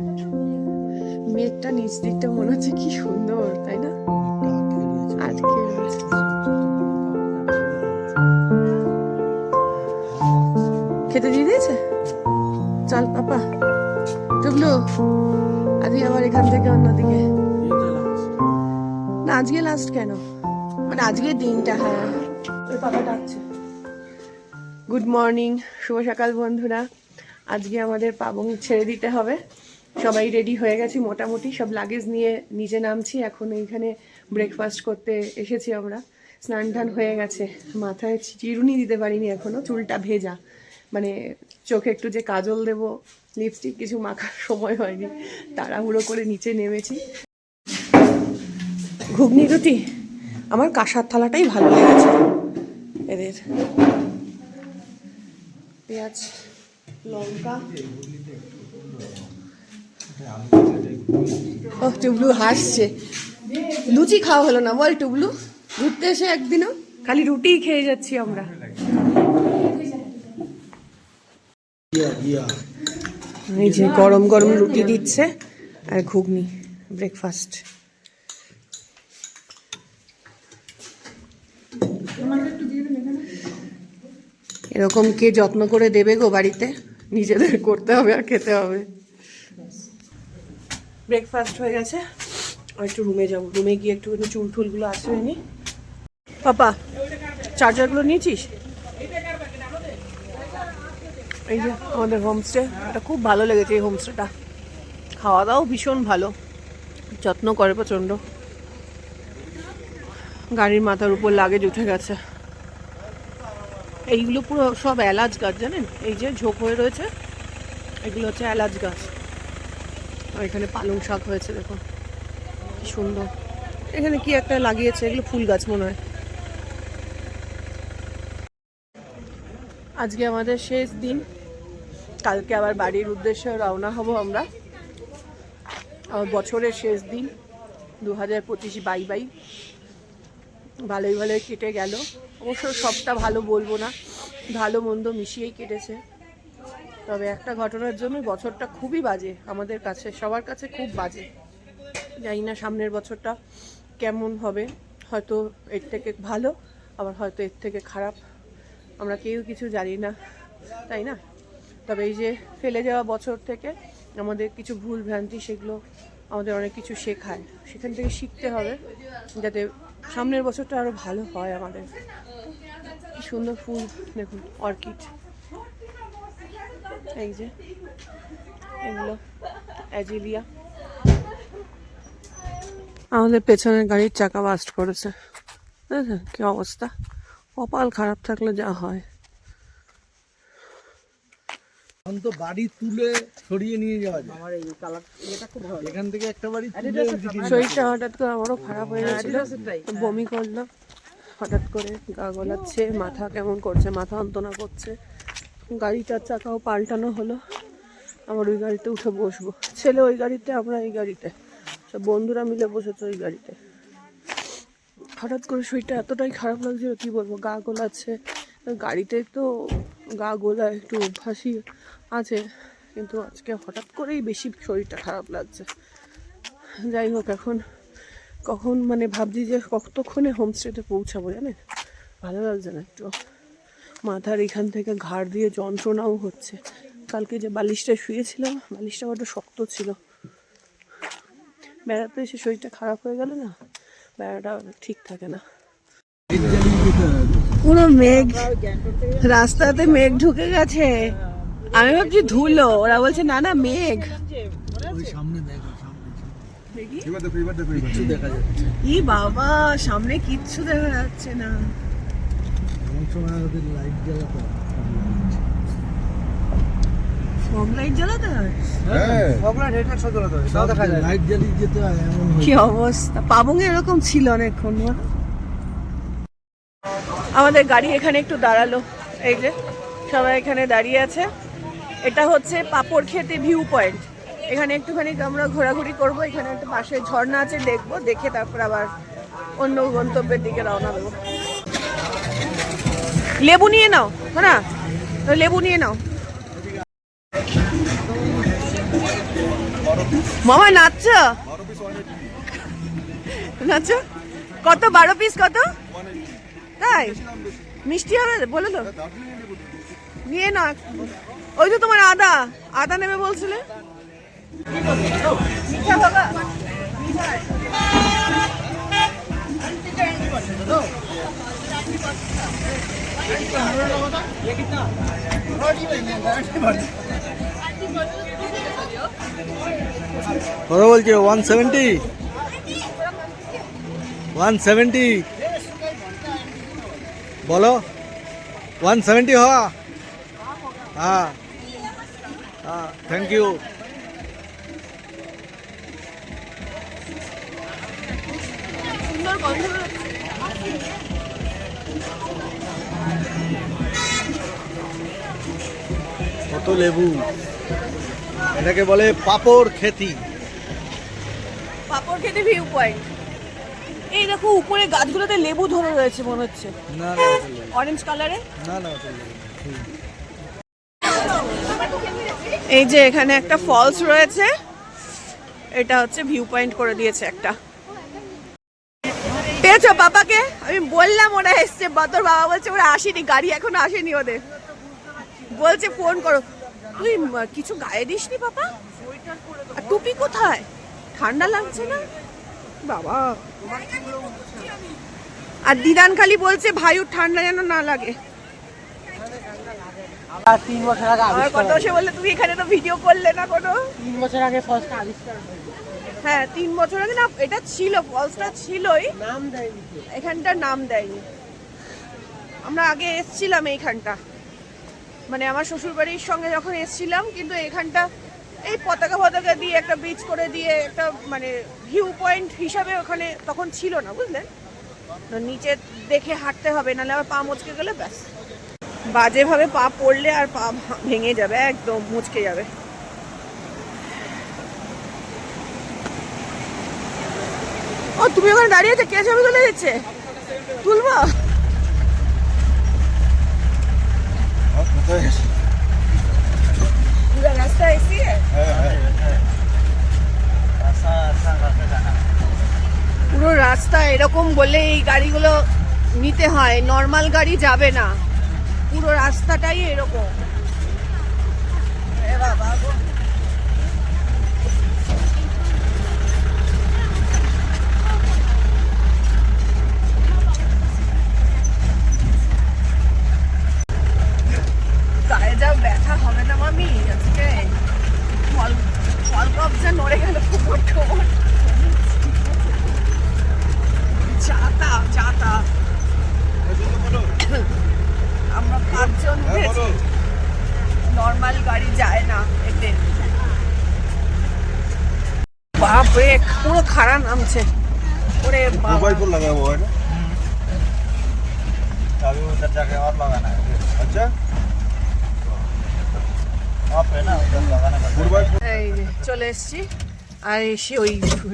মেঘটা নিচ দিকটা মনে হচ্ছে কি সুন্দর, তাই না? আজকে খেতে দিয়ে দিয়েছে? চল, পাপা। টুকলু, আজকে আবার এখান থেকে অন্যদিকে। না, আজকে লাস্ট কেন? মানে আজকে দিনটা হ্যাঁ। পাপা ডাকছে। গুড মর্নিং শুভ সকাল বন্ধুরা। আজকে আমাদের পাবং ছেড়ে দিতে হবে। সবাই রেডি হয়ে গেছি, মোটামুটি সব লাগেজ নিয়ে নিচে নামছি, এখন এইখানে ব্রেকফাস্ট করতে এসেছি আমরা। স্নান টান হয়ে গেছে, মাথায় চিরুনি দিতে পারিনি এখনও, চুলটা ভেজা। মানে চোখে একটু যে কাজল দেব লিপস্টিক কিছু মাখার সময় হয়নি, তাড়াহুড়ো করে নিচে নেমেছি। ঘুগনি রুটি, আমার কাঁসার থালাটাই ভালো লেগেছে। এদের পেঁয়াজ, লঙ্কা ও টুবলু হাসছে। লুচি খাওয়া হলো না, বল টুবলু। ঘুরতে এসে একদিনও। খালি রুটিই খেয়ে যাচ্ছি আমরা। এই যে গরম গরম রুটি দিচ্ছে আর ঘুগনি ব্রেকফাস্ট এরকম কে যত্ন করে দেবে গো বাড়িতে? নিজেদের করতে হবে আর খেতে হবে। ব্রেকফাস্ট হয়ে গেছে। আর একটু রুমে যাব। রুমে গিয়ে একটু চুল টুলগুলো আসবে নি পাপা চার্জারগুলো নিয়েছিস? এই যে আমাদের হোমস্টে এটা খুব ভালো লেগেছে এই হোমস্টেটা খাওয়া দাওয়াও ভীষণ ভালো। যত্ন করে প্রচণ্ড। গাড়ির মাথার উপর লাগেজ উঠে গেছে। এইগুলো পুরো সব এলাচ গাছ জানেন? এই যে ঝোঁক হয়ে রয়েছে, এগুলো হচ্ছে এলাচ গাছ। আর এখানে পালং শাক হয়েছে দেখুন কি সুন্দর। এখানে কি একটা লাগিয়েছে? এগুলো ফুল গাছ মনে হয়। আজকে আমাদের শেষ দিন। কালকে আবার বাড়ির উদ্দেশ্যে রওনা হব আমরা। আমার বছরের শেষ দিন। দু হাজার পঁচিশ বাই বাই। ভালোই ভালোই কেটে গেল। অবশ্য সবটা ভালো বলব না। ভালো মন্দ মিশিয়েই কেটেছে। তবে একটা ঘটনার জন্য বছরটা খুবই বাজে, আমাদের কাছে, সবার কাছে খুব বাজে। জানি না সামনের বছরটা কেমন হবে, হয়তো এর থেকে ভালো, আবার হয়তো এর থেকে খারাপ, আমরা কেউ কিছু জানি না, তাই না? তবে এই যে ফেলে যাওয়া বছর থেকে আমাদের কিছু ভুল ভ্রান্তি, সেগুলো আমাদের অনেক কিছু শেখায়। সেখান থেকে শিখতে হবে, যাতে সামনের বছরটা আরও ভালো হয় আমাদের। কি সুন্দর ফুল, দেখুন, অর্কিড। এই যে এগুলো অ্যাজিলিয়া। আমাদের পেছনের গাড়ির চাকা বাস্ট করেছে। বুঝেছেন কি অবস্থা? কপাল খারাপ থাকলে যা হয়। এখন তো বাড়ি তুলে সরিয়ে নিয়ে যাওয়া যায়। আমার এই কালার এটা খুব ভালো এখান থেকে একটা বাড়ি তুলে শরীরটা হঠাৎ করে আমারও খারাপ হয়ে গেছিল। বমি করল হঠাৎ করে গা গলাচ্ছে মাথা কেমন করছে মাথা যন্ত্রণা করছে। গাড়িটার চাকাও পাল্টানো হলো। আমার ওই গাড়িতে উঠে বসবো। ছেলে ওই গাড়িতে, আমরা এই গাড়িতে। সব বন্ধুরা মিলে বসেছে ওই গাড়িতে। হঠাৎ করে শরীরটা এতটাই খারাপ লাগছিল, কি বলব, গা গোলাচ্ছে গাড়িতে তো গা গোলা একটু অভ্যাসই আছে, কিন্তু আজকে হঠাৎ করেই বেশি শরীরটা খারাপ লাগছে। যাই হোক, এখন কখন মানে ভাবছি যে কতক্ষণে হোমস্টেতে পৌঁছাবো জানেন? ভালো লাগছে না একটু। মাথার এখান থেকে ঘাড় দিয়ে যন্ত্রণাও হচ্ছে। কালকে যে বালিশটা শুয়েছিলাম বালিশটা বড্ড শক্ত ছিল। বেড়াতে এসে শরীরটা খারাপ হয়ে গেল না, বেড়াটা ঠিক থাকে না। পুরো মেঘ, রাস্তাতে মেঘ ঢুকে গেছে। আমি ভাবছি ধুলো, ওরা বলছে, না না, মেঘ। ই বাবা, সামনে কিচ্ছু দেখা যাচ্ছে না। এমন সময় ওদের লাইট জ্বালাতে হয়। ফগ লাইট জ্বালাতে হয়? লাইট জ্বালিয়ে যেতে হয় এমন কি অবস্থা? পাবঙ্গে এরকম ছিল অনেকক্ষণ আমাদের গাড়ি এখানে একটু দাঁড়াল। এই যে সবাই এখানে দাঁড়িয়ে আছে। এটা হচ্ছে পাপড় খেতে ভিউ পয়েন্ট এখানে একটুখানি আমরা ঘোরাঘুরি করব এখানে একটা পাশে ঝর্ণা আছে দেখব দেখে তারপর আবার অন্য গন্তব্যের দিকে রওনা দেবো। লেবু নিয়ে নাও হ্যাঁ লেবু নিয়ে নাও। মামা, নাচছ? নাচছ? কত? বারো পিস কত? তাই? মিষ্টি হবে? বলে তো নিয়ে না ওই তো তোমার আদা। আদা নেবে বলছিলে? মিঠা বাবা কত বলছে ওয়ান সেভেন্টি ওয়ান সেভেন্টি বলো ওয়ান সেভেন্টি হওয়া হ্যাঁ হ্যাঁ থ্যাংক ইউ কত লেবু। এটাকে বলে পাপড় খেতি। পাপড় খেতে ভিউ পয়েন্ট এই দেখো উপরে গাছগুলোতে লেবু ধরে রয়েছে মনে হচ্ছে। না না অরেঞ্জ কালারে না। না। এই যে এখানে একটা ফলস রয়েছে। এটা হচ্ছে ভিউ পয়েন্ট করে দিয়েছে একটা। পেয়েছ বাবাকে আমি বললাম ওরা এসছে তোর বাবা বলছে ওরা আসেনি গাড়ি এখনও আসেনি ওদের। বলছে ফোন করো। তুই কিছু গায়ে দিসনি বাবা? আর টুপি কোথায়? ঠান্ডা লাগছে না? বাবা। আর দিদান খালি বলছে ভাইও ঠান্ডা যেন না লাগে। তিন বছর আগে আমার কথা সে বললে তুমি এখানে তো ভিডিও করলে না কোনো? তিন বছর আগে আবিষ্কার হ্যাঁ তিন বছর আগে না এটা ছিল ফলসটা ছিলই। নাম দেয়নি এখানটার নাম দেয়নি। আমরা আগে এসছিলাম এইখানটা। মানে আমার শ্বশুর বাড়ির সঙ্গে যখন এসছিলাম, কিন্তু এখানটা এই পতাকা পতাকা দিয়ে একটা বিচ করে দিয়ে একটা মানে ভিউ পয়েন্ট হিসাবে ওখানে তখন ছিল না, বুঝলেন? নিচে দেখে হাঁটতে হবে, নাহলে আবার পা মুচকে গেলে ব্যাস। বাজেভাবে পা পড়লে আর পা ভেঙে যাবে, একদম মুচকে যাবে। ও, তুমি ওখানে দাঁড়িয়ে আছে? কে ছবি তুলে দিচ্ছে? তুলবো? পুরো রাস্তা এরকম বলে এই গাড়িগুলো নিতে হয় নর্মাল গাড়ি যাবে না। পুরো রাস্তাটাই এরকম। বাবা গো। গায়ে যা ব্যথা হবে না মামি আজকে ফল ফল কবজা নড়ে গেল কোমর টোমর চাতা চাতা আমরা পাঁচজন উঠেছি নর্মাল গাড়ি যায় না এতে বাপরে পুরো খাড়া নামছে ওরে বাবা मोबाइल पर लगा हुआ है ना अभी उधर जाके और लगाना है अच्छा वहाँ पे ना उधर लगाना पड़ता है मोबाइल এই যে চলে এসছি আর এসে ওই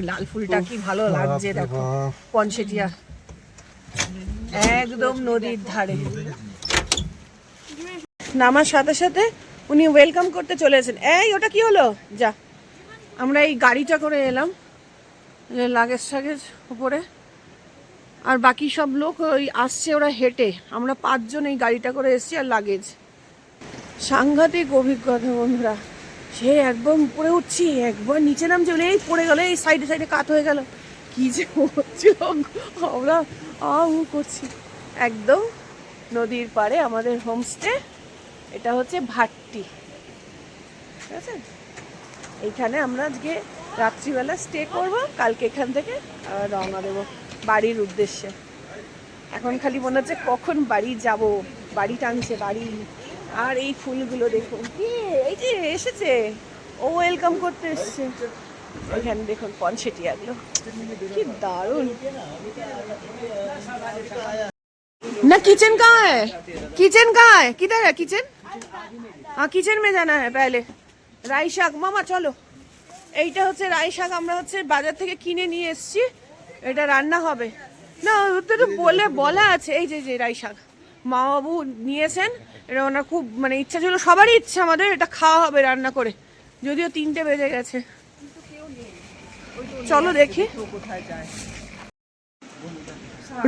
লাল ফুলটা কি ভালো লাগছে দেখো পনসেটিয়া একদম নদীর ধারে নামার সাথে সাথে উনি ওয়েলকাম করতে চলে এসেছেন এই ওটা কি হলো যা আমরা এই গাড়িটা করে এলাম লাগেজ টাগেজ উপরে। আর বাকি সব লোক ওই আসছে, ওরা হেঁটে। আমরা পাঁচজন এই গাড়িটা করে এসেছি আর লাগেজ সাংঘাতিক অভিজ্ঞতা, বন্ধুরা। সে একবার উপরে উঠছি, একবার নিচে নামছে বলে এই পড়ে গেল, এই সাইডে সাইডে কাত হয়ে গেল। কি যে হচ্ছিল, আমরা আ উ করছি। একদম নদীর পাড়ে আমাদের হোমস্টে এটা হচ্ছে ভাট্টি। ঠিক আছে? এইখানে আমরা আজকে রাত্রিবেলা স্টে করব কালকে এখান থেকে আবার রওনা দেবো বাড়ির উদ্দেশ্যে এখন খালি মনে হচ্ছে কখন বাড়ি যাব বাড়ি টানছে বাড়ি আর এই ফুলগুলো দেখুন কি এই যে এসেছে ও ওয়েলকাম করতে এসছে এখানে দেখুন পনসেটিয়াগুলো কি দারুণ ना किचन कहाँ है किचन कहाँ है किधर है किचन हाँ किचन में जाना है पहले রাই শাক মামা চলো। এইটা হচ্ছে রাই শাক আমরা হচ্ছে বাজার থেকে কিনে নিয়ে এসছি। এটা রান্না হবে। না তো বলে বলা আছে। এই যে যে রাই শাক মা বাবু নিয়েছেন। এটা ওনার খুব মানে ইচ্ছা ছিল সবারই ইচ্ছা আমাদের এটা খাওয়া হবে রান্না করে। যদিও তিনটে বেজে গেছে। চলো দেখি।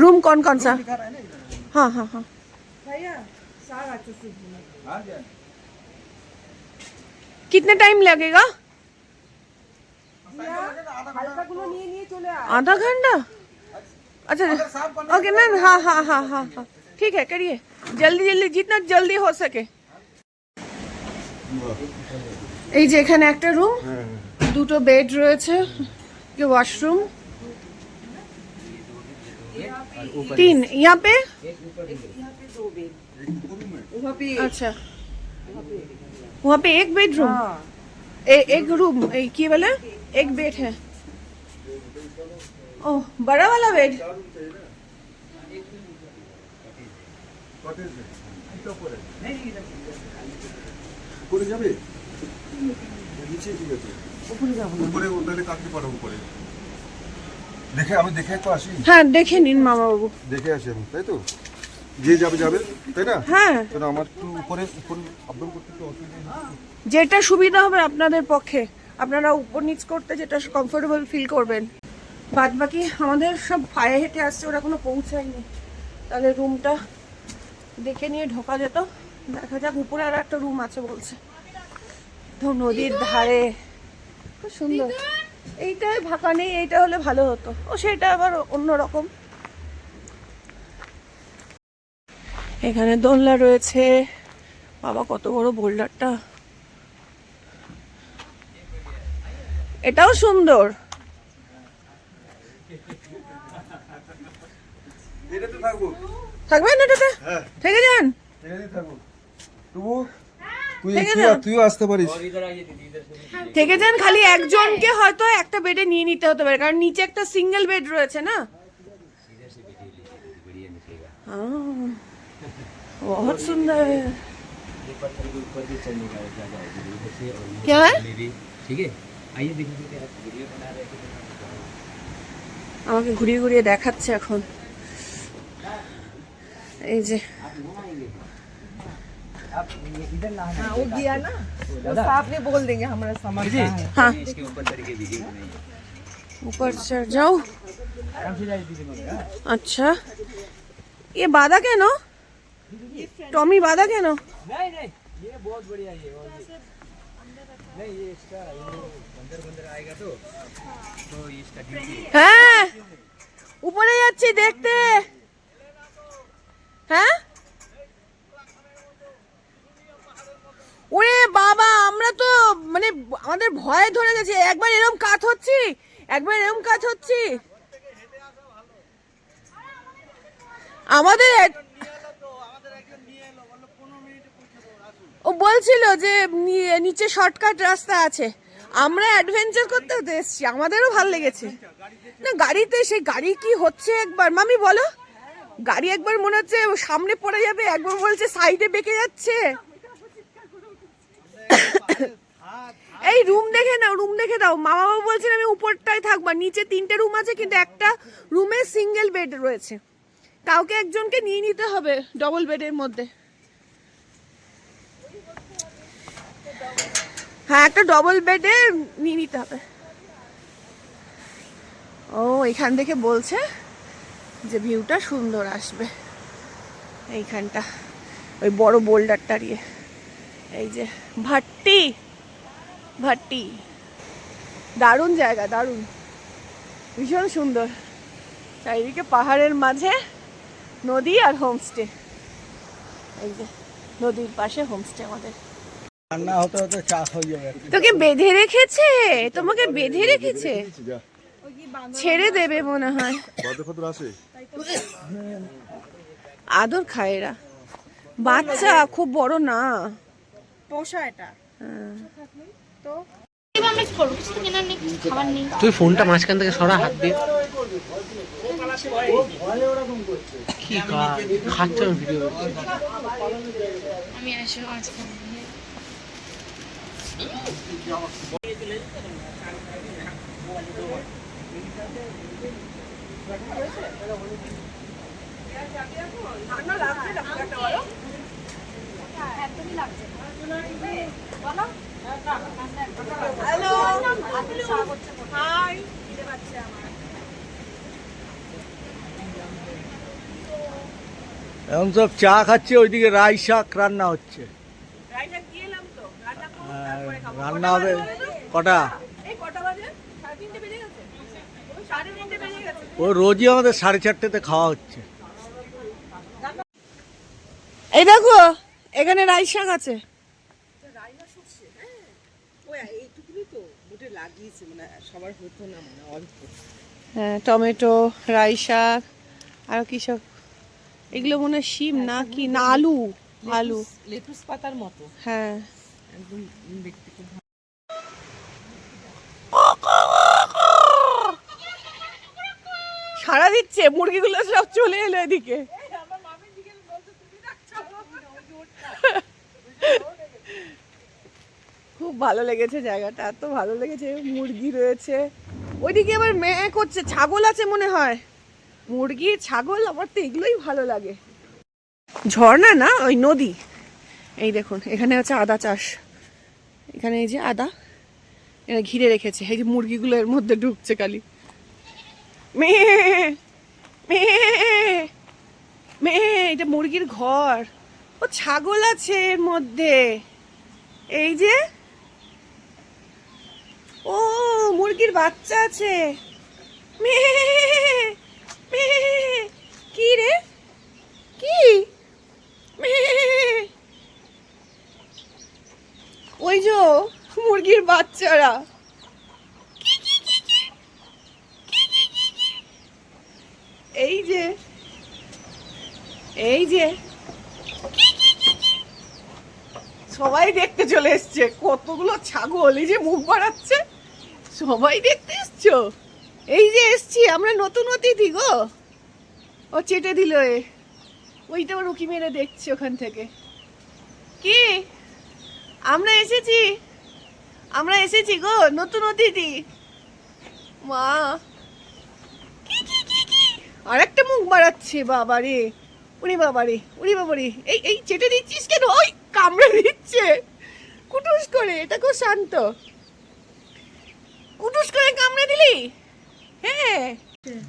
রুম কন কন হ্যাঁ হ্যাঁ হ্যাঁ। कितने टाइम लगेगा आधा घंटा अच्छा ओके ना हाँ हाँ हाँ हाँ हाँ ठीक है करिए जल्दी जल्दी जितना जल्दी हो सके এই যে এখানে একটা রুম দুটো বেড রয়েছে ये वॉशरूम तीन यहाँ पे अच्छा वहाँ पे एक बेडरूम ए, एक रूम ए, की बोले एक बेड है ओह बड़ा वाला बेड উপরে যাবে নিচে ঠিক আছে উপরে তাহলে কাকে পাঠাবো উপরে দেখে আমি দেখে তো আসি হ্যাঁ দেখে নিন মামা বাবু দেখে আসি আমি তাই তো যে যাবে যাবে তাই না? হ্যাঁ। আমার একটু উপরে উপরে আপডাউন করতে একটু অসুবিধা যেটা সুবিধা হবে আপনাদের পক্ষে। আপনারা উপর নিচ করতে যেটা কমফোর্টেবল ফিল করবেন। বাদ বাকি আমাদের সব পায়ে হেঁটে আসছে ওরা কোনো পৌঁছায়নি। তাহলে রুমটা দেখে নিয়ে ঢোকা যেত। দেখা যাক উপরে আর একটা রুম আছে বলছে। তো নদীর ধারে। খুব সুন্দর। এইটাই ফাঁকা নেই এইটা হলে ভালো হতো। ও সেটা আবার অন্যরকম। এখানে দোলনা রয়েছে। বাবা কত বড় বোল্ডারটা। এটাও সুন্দর। থাকবেন এটাতে? হ্যাঁ। থেকে যান। তুইও আসতে পারিস। থেকে যান খালি একজনকে হয়তো একটা বেডে নিয়ে নিতে হতে পারে কারণ নিচে একটা সিঙ্গেল বেড রয়েছে না? हाँ, बहुत सुंदर है क्या है ठीक है आइए देखिए देखिए आप वीडियो बना रहे हैं আমাকে ঘুরিয়ে ঘুরিয়ে দেখাচ্ছে এখন এই যে आप ये इधर ना हाँ, वो गया ना तो साफ नहीं बोल देंगे हमारा समझ रहा है हाँ इसके ऊपर तरीके वीडियो बनाइए ऊपर चढ़ जाओ आराम से जाइए दीदी मगर हाँ? अच्छा ये बाधा কেন টমি বাধা কেন नहीं नहीं ये बहुत बढ़िया ये और ये नहीं ये इसका ये बंदर बंदर आएगा तो तो इसका ड्यूटी হ্যাঁ উপরে যাচ্ছি দেখতে হ্যাঁ ওরে বাবা আমরা তো মানে আমাদের ভয় ধরে গেছে একবার এরম কাত হচ্ছি একবার এরম কাত হচ্ছি আমাদের বলছিল যে নিচে শর্টকাট রাস্তা আছে। আমরা অ্যাডভেঞ্চার করতে হতে এসছি, আমাদেরও ভালো লেগেছে। না, গাড়িতে সেই গাড়ি কি হচ্ছে একবার? মামি, বলো। গাড়ি একবার মনে হচ্ছে সামনে পড়ে যাবে, একবার বলছে সাইডে বেঁকে যাচ্ছে। এই রুম দেখে নাও রুম দেখে দাও। মামা বাবু বলছেন আমি উপরটায় থাকব নিচে তিনটে রুম আছে, কিন্তু একটা রুমে সিঙ্গেল বেড রয়েছে। কাউকে একজনকে নিয়ে নিতে হবে ডবল বেডের মধ্যে। হ্যাঁ একটা ডবল বেডে নিয়ে নিতে হবে। ও, এখান থেকে বলছে যে ভিউটা সুন্দর আসবে। এইখানটা, ওই বড় বোল্ডারটা দিয়ে। এই যে ভাট্টি ভাট্টি দারুণ জায়গা, দারুণ। ভীষণ সুন্দর। চারিদিকে পাহাড়ের মাঝে নদী আর হোমস্টে এই যে, নদীর পাশে হোমস্টে আমাদের। রান্না হতে হতে চা হয়ে যাবে তোকে বেঁধে রেখেছে? তোমাকে বেঁধে রেখেছে? ছেড়ে দেবে মনে হয়। আদর খায় এরা। বাচ্চা খুব বড় না। পোষা এটা। তো নেই তুই ফোনটা মাঝখান থেকে সরা হাত দিয়ে। কি খাচ্ছে ভিডিও। আমি আসব আজকে এখন সব চা খাচ্ছে ওইদিকে রাই শাক রান্না হচ্ছে। হ্যাঁ, রান্না হবে? কটা? ও রোজই আমাদের সাড়ে চারটেতে খাওয়া হচ্ছে। এই দেখো এখানে রাই শাক আছে। হ্যাঁ। টমেটো রাই শাক আর কি সব। এগুলো মনে হয় শিম না কি না আলু। আলু। লেটুস পাতার মতো। হ্যাঁ। একদম দেখতে খুব। সারা দিচ্ছে, মুরগিগুলো সব চলে এলো এদিকে। খুব ভালো লেগেছে জায়গাটা, এত ভালো লেগেছে, মুরগি রয়েছে। ওইদিকে আবার মেয়ে করছে, ছাগল আছে মনে হয়। মুরগি, ছাগল, আমার তো এগুলোই ভালো লাগে। ঝর্ণা না, ওই নদী। এই দেখুন, এখানে আছে আদা চাষ। এখানে এই যে আদা, এরা ঘিরে রেখেছে। এই যে মুরগিগুলো এর মধ্যে ঢুকছে খালি। মেয়ে এটা মুরগির ঘর। ও ছাগল আছে এর মধ্যে। এই যে, ও মুরগির বাচ্চা আছে। মেয়ে কি রে কি মেয়ে ওই যে মুরগির বাচ্চারা। এই যে এই যে। সবাই দেখতে চলে এসছে। কতগুলো ছাগল, এই যে মুখ বাড়াচ্ছে। সবাই দেখতে এসছো? এই যে এসছি, আমরা নতুন অতিথি গো। ও চেটে দিল এ। ওইটা আবার উকি মেরে দেখছি ওখান থেকে। কি? আমরা এসেছি। আমরা এসেছি গো, নতুন অতিথি। মা। আর একটা মুখ বাড়াচ্ছে, বাবারে। উনি বাবারে উনি বাবারে। এই এই চেটে দিচ্ছিস কেন? ওই কামড়ে দিচ্ছে। কুটুস করে, এটা খুব শান্ত। কুটুস করে কামড়ে দিলি? হ্যাঁ।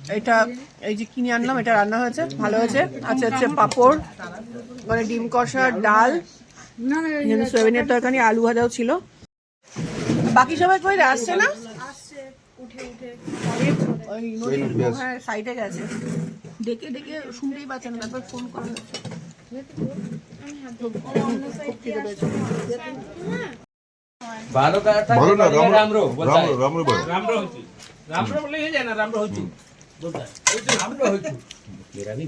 এটা এই যে কিনে আনলাম, এটা রান্না হয়েছে, ভালো হয়েছে। আচ্ছা হচ্ছে পাঁপড় মানে ডিম কষা, ডাল। এখানে সয়াবিনের তরকারি আলু ভাজাও ছিল বাকি সবাই কই রে? আসছে না ওই নদীর হ্যাঁ সাইডে গেছে ডেকে ডেকে শুনতেই পাচ্ছেন না তারপর ফোন করে ভালো কাজ থাকে বলো না বলিয়ে রাম রামরো বলতা রাম রাম বলো রামরো হচ্ছে রামরো বলে হয়ে যায় না রামরো হচ্ছে বলতা ওই তো রামরো হচ্ছে मेरा भी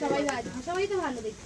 সবাই ভালো সবাই তো ভালো দেখছি।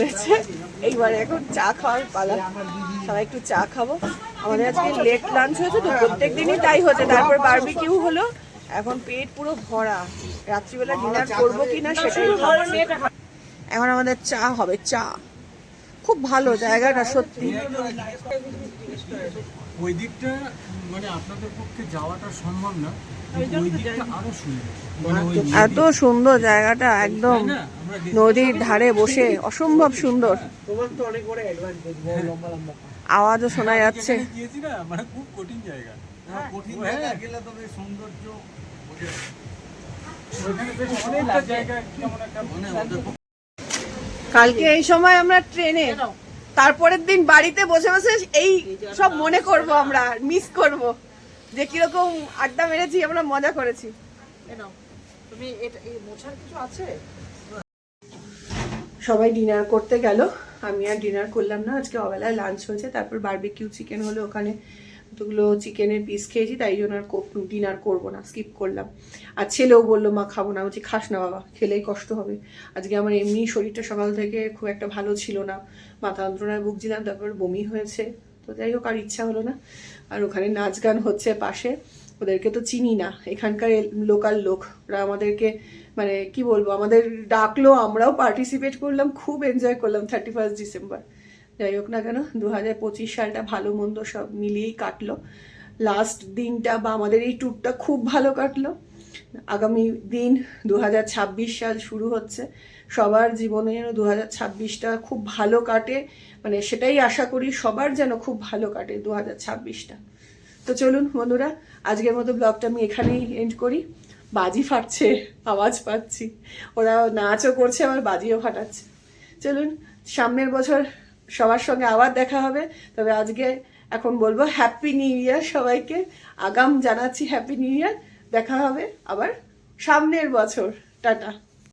হয়েছে। এইবার এখন চা খাওয়ার পালা। সবাই একটু চা খাব। আমাদের আজকে লেট লাঞ্চ হয়েছে তো, প্রত্যেক দিনই তাই হচ্ছে। তারপর বারবিকিউ হলো। এখন পেট পুরো ভরা। রাত্রিবেলা ডিনার করব কিনা সেটাই এখন আমাদের চা হবে, চা। খুব ভালো জায়গাটা, সত্যি। ওই দিকটা মানে আপনাদের পক্ষে যাওয়াটা সম্ভব না। এত সুন্দর জায়গাটা, একদম নদীর ধারে বসে, অসম্ভব সুন্দর। আওয়াজও শোনা যাচ্ছে। কালকে এই সময় আমরা ট্রেনে, তারপরের দিন বাড়িতে বসে বসে এই সব মনে করব আমরা মিস করব। যে কীরকম আড্ডা মেরেছি আমরা মজা করেছি। সবাই ডিনার করতে গেল। আমি আর ডিনার করলাম না আজকে অবেলায় লাঞ্চ হয়েছে তারপর বারবিকিউ চিকেন হলো ওখানে। কতগুলো চিকেনের পিস খেয়েছি তাই জন্য আর ডিনার করব না স্কিপ করলাম। আর ছেলেও বলল মা খাব না। বলছি খাস না বাবা খেলেই কষ্ট হবে। আজকে আমার এমনি শরীরটা সকাল থেকে খুব একটা ভালো ছিল না। মাথা যন্ত্রণায় ভুগছিলাম তারপর বমি হয়েছে। তো যাই হোক আর ইচ্ছা হলো না। আর ওখানে নাচ গান হচ্ছে পাশে। ওদেরকে তো চিনি না। এখানকার লোকাল লোক, ওরা আমাদেরকে মানে কি বলব, আমাদের ডাকলো, আমরাও পার্টিসিপেট করলাম, খুব এনজয় করলাম থার্টি ফার্স্ট ডিসেম্বর যাই হোক না কেন দু হাজার পঁচিশ সালটা ভালো মন্দ সব মিলিয়েই কাটলো। লাস্ট দিনটা বা আমাদের এই ট্যুরটা খুব ভালো কাটলো। আগামী দিন দু হাজার ছাব্বিশ সাল শুরু হচ্ছে। সবার জীবনে যেন দু ছাব্বিশটা খুব ভালো কাটে মানে সেটাই আশা করি সবার যেন খুব ভালো কাটে দু ছাব্বিশটা। তো চলুন বন্ধুরা, আজকের মতো ব্লগটা আমি এখানেই এন্ড করি। বাজি ফাটছে, আওয়াজ পাচ্ছি। ওরা নাচও করছে, আবার বাজিও ফাটাচ্ছে। চলুন, সামনের বছর সবার সঙ্গে আবার দেখা হবে। তবে আজকে এখন বলব হ্যাপি নিউ ইয়ার সবাইকে। আগাম জানাচ্ছি হ্যাপি নিউ ইয়ার দেখা হবে আবার সামনের বছর। টাটা।